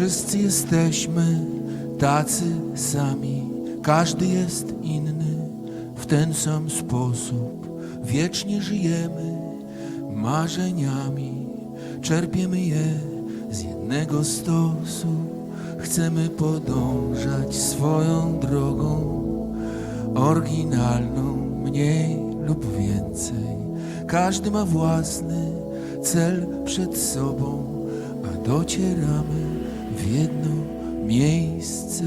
Wszyscy jesteśmy tacy sami, każdy jest inny w ten sam sposób. Wiecznie żyjemy marzeniami, czerpiemy je z jednego stosu. Chcemy podążać swoją drogą, oryginalną, mniej lub więcej. Każdy ma własny cel przed sobą, a docieramy w jedno miejsce.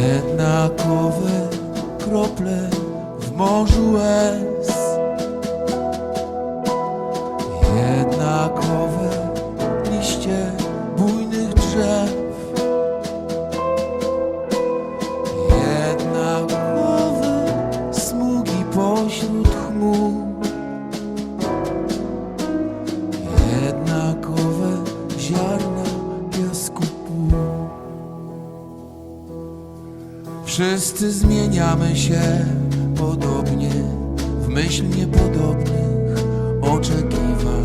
Jednakowe krople w morzu łez. Wszyscy zmieniamy się podobnie w myśl niepodobnych oczekiwań.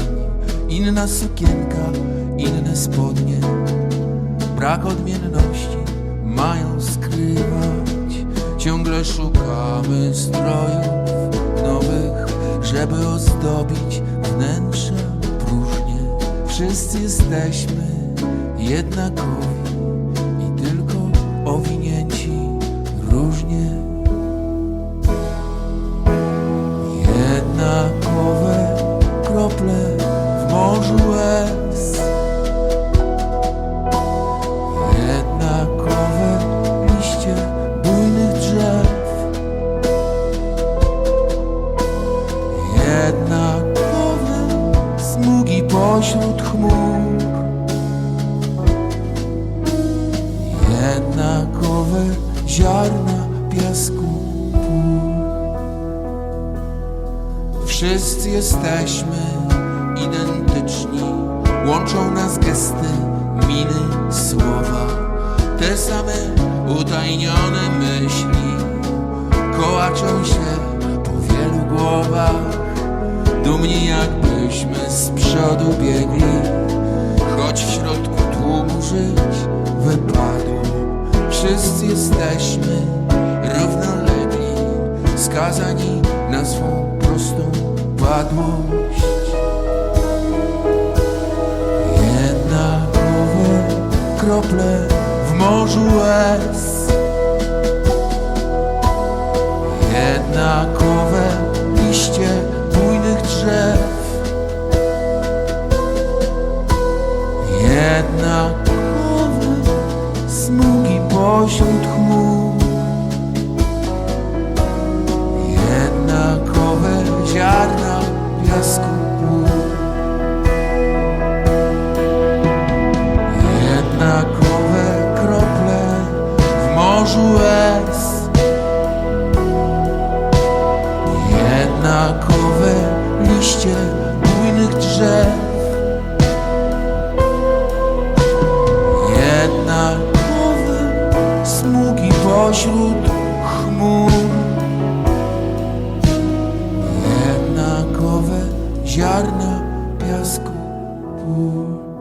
Inna sukienka, inne spodnie, brak odmienności mają skrywać. Ciągle szukamy strojów nowych, żeby ozdobić wnętrza próżnie. Wszyscy jesteśmy jednakowi morzu łez. Jednakowe liście bujnych drzew. Jednakowe smugi pośród chmur. Jednakowe ziarna piasku pół. Wszyscy jesteśmy łączą nas gesty, miny, słowa, te same utajnione myśli, kołaczą się po wielu głowach, dumni jakbyśmy z przodu biegli, choć w środku tłumu żyć wypadło. Wszyscy jesteśmy równolegli, skazani na swą prostą padłość. Krople w morzu łez. Jednakowe liście bujnych drzew. morzu łez. Jednakowe liście bujnych drzew. Jednakowe smugi pośród chmur. Jednakowe ziarna piasku pól.